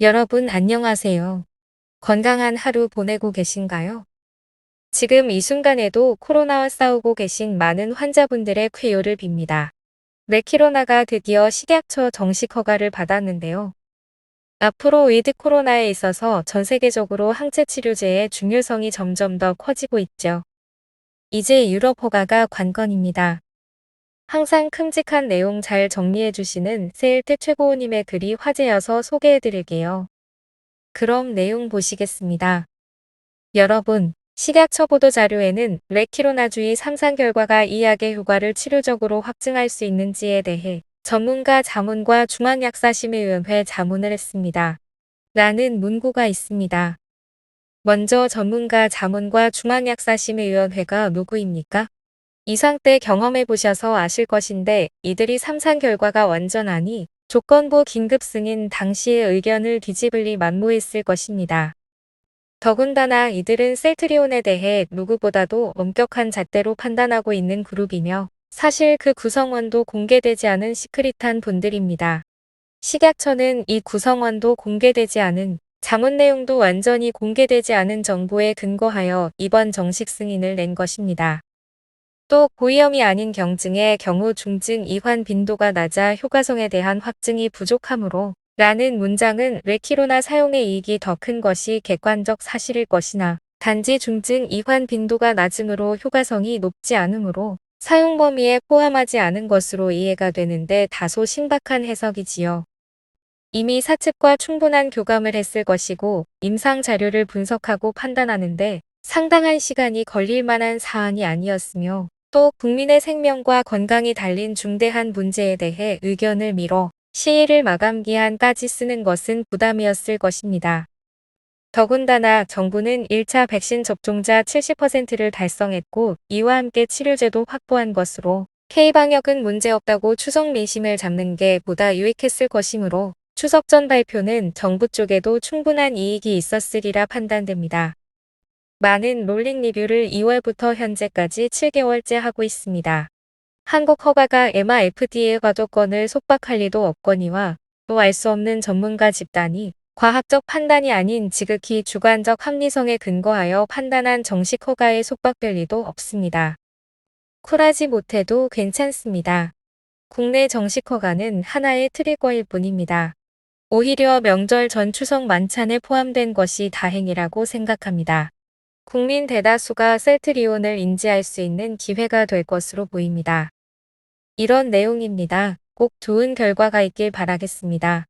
여러분 안녕하세요. 건강한 하루 보내고 계신가요? 지금 이 순간에도 코로나와 싸우고 계신 많은 환자분들의 쾌유를 빕니다. 레키로나가 드디어 식약처 정식 허가를 받았는데요. 앞으로 위드 코로나에 있어서 전 세계적으로 항체 치료제의 중요성이 점점 더 커지고 있죠. 이제 유럽 허가가 관건입니다. 항상 큼직한 내용 잘 정리해 주시는 세일트 최고우님의 글이 화제여서 소개해 드릴게요. 그럼 내용 보시겠습니다. 여러분, 식약처 보도 자료에는 레키로나주의 3상 결과가 이 약의 효과를 치료적으로 확증할 수 있는지에 대해 전문가 자문과 중앙약사심의위원회 자문을 했습니다. 라는 문구가 있습니다. 먼저 전문가 자문과 중앙약사심의위원회가 누구입니까? 이상 때 경험해 보셔서 아실 것인데 이들이 3상 결과가 완전하니 조건부 긴급 승인 당시의 의견을 뒤집을리 만무했을 것입니다. 더군다나 이들은 셀트리온에 대해 누구보다도 엄격한 잣대로 판단하고 있는 그룹이며 사실 그 구성원도 공개되지 않은 시크릿한 분들입니다. 식약처는 이 구성원도 공개되지 않은 자문 내용도 완전히 공개되지 않은 정보에 근거하여 이번 정식 승인을 낸 것입니다. 또 고위험이 아닌 경증의 경우 중증 이환 빈도가 낮아 효과성에 대한 확증이 부족하므로 라는 문장은 레키로나 사용의 이익이 더 큰 것이 객관적 사실일 것이나 단지 중증 이환 빈도가 낮으므로 효과성이 높지 않으므로 사용 범위에 포함하지 않은 것으로 이해가 되는데 다소 신박한 해석이지요. 이미 사측과 충분한 교감을 했을 것이고 임상 자료를 분석하고 판단하는데 상당한 시간이 걸릴 만한 사안이 아니었으며 또 국민의 생명과 건강이 달린 중대한 문제에 대해 의견을 밀어 시일을 마감 기한까지 쓰는 것은 부담이었을 것입니다. 더군다나 정부는 1차 백신 접종자 70%를 달성했고 이와 함께 치료제도 확보한 것으로 K방역은 문제없다고 추석 민심을 잡는 게 보다 유익했을 것이므로 추석 전 발표는 정부 쪽에도 충분한 이익이 있었으리라 판단됩니다. 많은 롤링 리뷰를 2월부터 현재까지 7개월째 하고 있습니다. 한국 허가가 FDA 과도권을 속박할 리도 없거니와 또 알 수 없는 전문가 집단이 과학적 판단이 아닌 지극히 주관적 합리성에 근거하여 판단한 정식 허가에 속박될 리도 없습니다. 쿨하지 못해도 괜찮습니다. 국내 정식 허가는 하나의 트리거일 뿐입니다. 오히려 명절 전 추석 만찬에 포함된 것이 다행이라고 생각합니다. 국민 대다수가 셀트리온을 인지할 수 있는 기회가 될 것으로 보입니다. 이런 내용입니다. 꼭 좋은 결과가 있길 바라겠습니다.